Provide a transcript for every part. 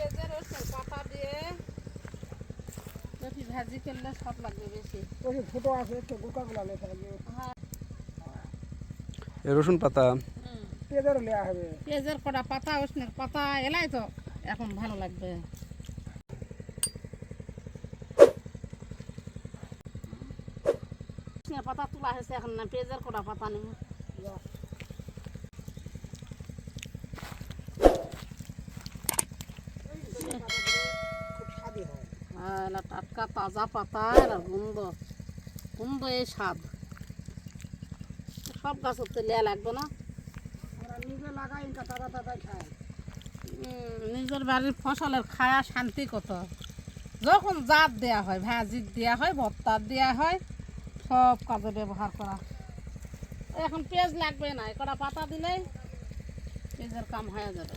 পেঁয়াজের রসুন পাতা দিয়ে ভাজি করলে সব লাগবে বেশি। ওই যে আছে একটু গোকাগুলা লেখা হ্যাঁ রসুন পাতা। হুম। লেয়া হবে। পেঁয়াজের কটা পাতা রসুনের পাতা এলাই তো এখন ভালো লাগবে। পাতা তোলা হয়েছে এখন না পেঁয়াজের কটা পাতা নেব খুব স্বাদই হয় আর এলা টাটকা তাজা পাতা আর গন্ধ গন্ধ এই স্বাদ। সব গাছ তো লেয়া লাগবে না। নিজে লাগাই তাজা তাজা খাই। নিজের বাড়ির ফসলের খায়া শান্তি কত? যখন জাত দেয়া হয় ভাজির দেয়া হয় ভর্তার দেয়া হয় সব কাজে ব্যবহার করা। এখন পেঁয়াজ লাগবে না কটা পাতা দিলেই পেঁয়াজের কাম হয়ে যাবে।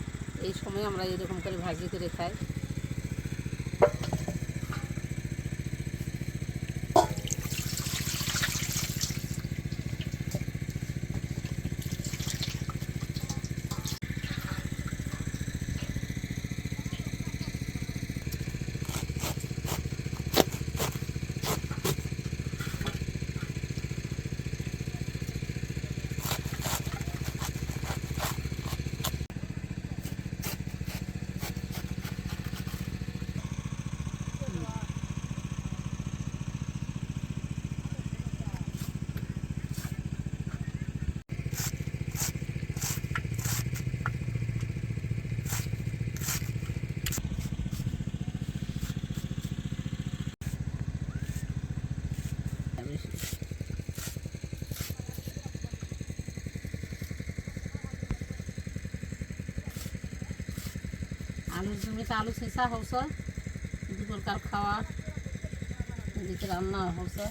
এই সময় আমরা এরকম করে ভাজি করে খাই আলুর জমিতে আলু শেষা হচ্ছে দুপুরকার খাওয়া এদিকে রান্না হচ্ছে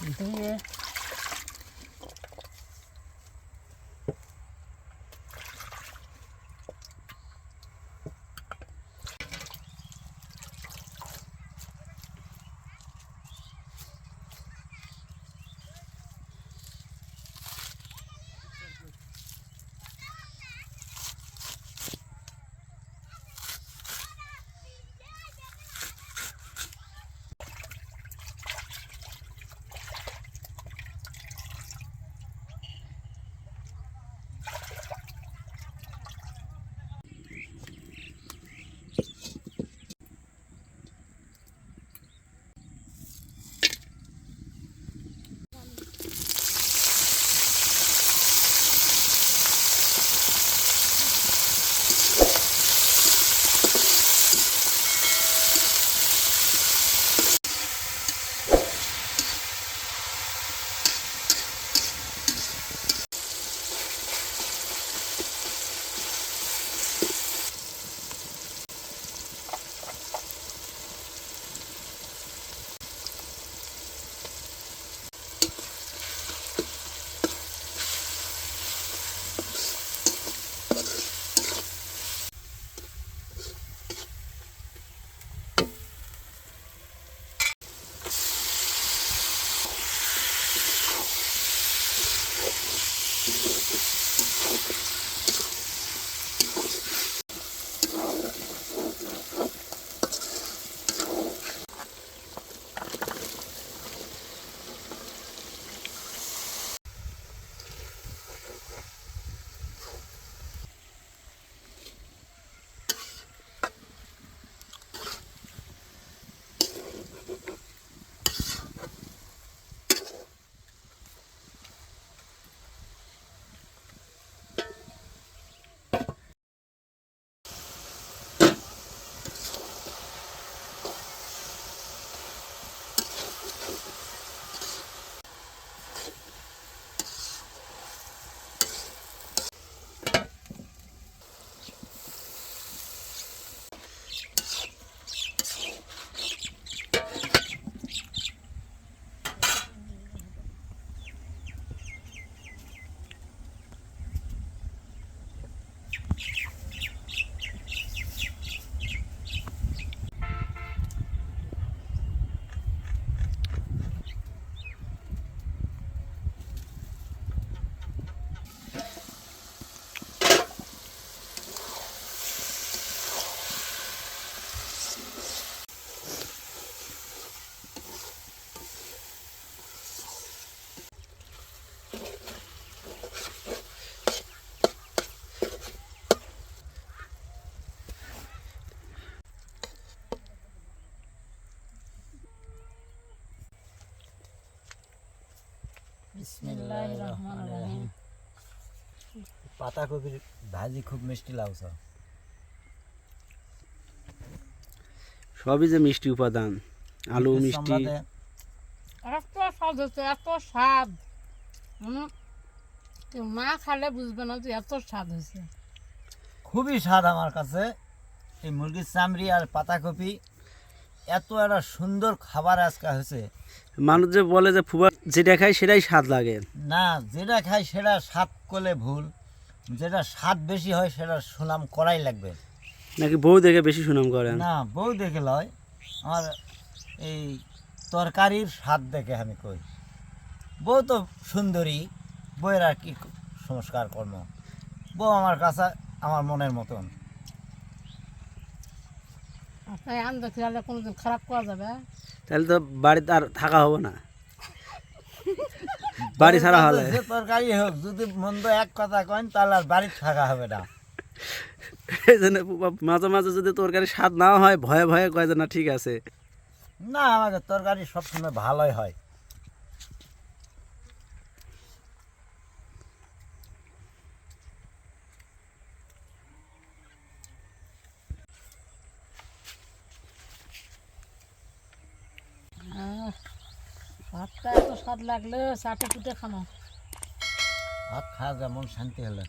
你这个 পাতাকপির ভাজি খুব মিষ্টি লাগছে। সবই যে মিষ্টি উপাদান আলু মিষ্টি এত স্বাদ হচ্ছে এত স্বাদ। মানে না খালে বুঝবে না যে এত স্বাদ হয়েছে। খুবই স্বাদ আমার কাছে। এই মুরগির চামড়ি আর পাতাকপি এত একটা সুন্দর খাবার আজকে হয়েছে। মানুষ যে বলে যে ফুবা যেটা খায় সেটাই স্বাদ লাগে। না যেটা খায় সেটা স্বাদ করলে ভুল যেটা স্বাদ বেশি হয় সেটা সুনাম করাই লাগবে। নাকি বউ দেখে বেশি সুনাম করেন না বউ দেখে লয়। আমার এই তরকারির স্বাদ দেখে আমি কই। বউ তো সুন্দরী বউয়ের আর কি সংস্কার কর্ম বউ আমার কাছে আমার মনের মতন। খেয়ালে কোনোদিন খারাপ করা যাবে তাহলে তো বাড়িতে আর থাকা হবে না। বাড়ি ছাড়া হলে। যে তরকারি হোক যদি মন্দ এক কথা কয়েন তাহলে আর বাড়িতে থাকা হবে না। এই জন্য মাঝে মাঝে যদি তরকারি স্বাদ না হয় ভয়ে ভয়ে কয় যে না ঠিক আছে। না আমাকে তরকারি সবসময় ভালোই হয়। ভাতটা এত স্বাদ লাগলে চাটে কুটে খানো। ভাত খাওয়া যেমন শান্তি হলে।